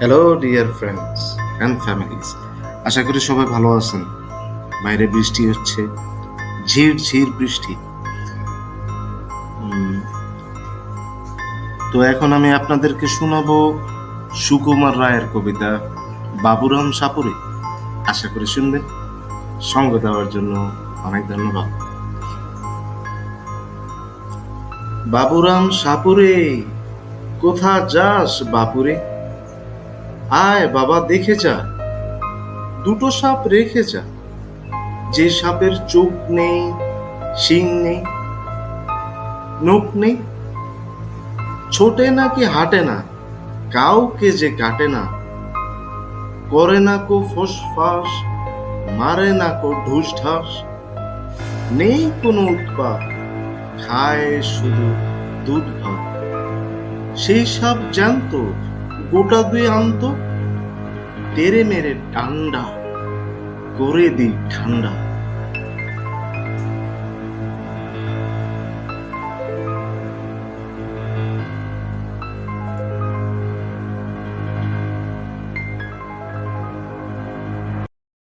Hello dear friends and families আশা করি সবাই ভালো আছেন। বাইরে বৃষ্টি হচ্ছে, ঝির ঝির বৃষ্টি। তো এখন আমি আপনাদেরকে শোনাবো সুকুমার রায়ের কবিতা বাবুরাম সাপুরে। আশা করি শুনবেন। সঙ্গ দেওয়ার জন্য অনেক ধন্যবাদ। বাবুরাম সাপুরে কোথা যাস বাপুরে? আয় বাবা, দেখে যা। দুটো সাপ রেখে যা। যে সাপের চোখ নেই, শিং নেই, নখ নেই, ছোটে নাকি হাঁটে না, কাউকে যে কাটে না। করে না কো ফোস ফাস মারে না কো ঢুস ঢাস নেই কোনো উৎপাত, খায় শুধু দুধ ভাত। সেই সাপ জানত গোটা দুই আনতো তেরে মেরে ঠান্ডা করে দিই ঠান্ডা।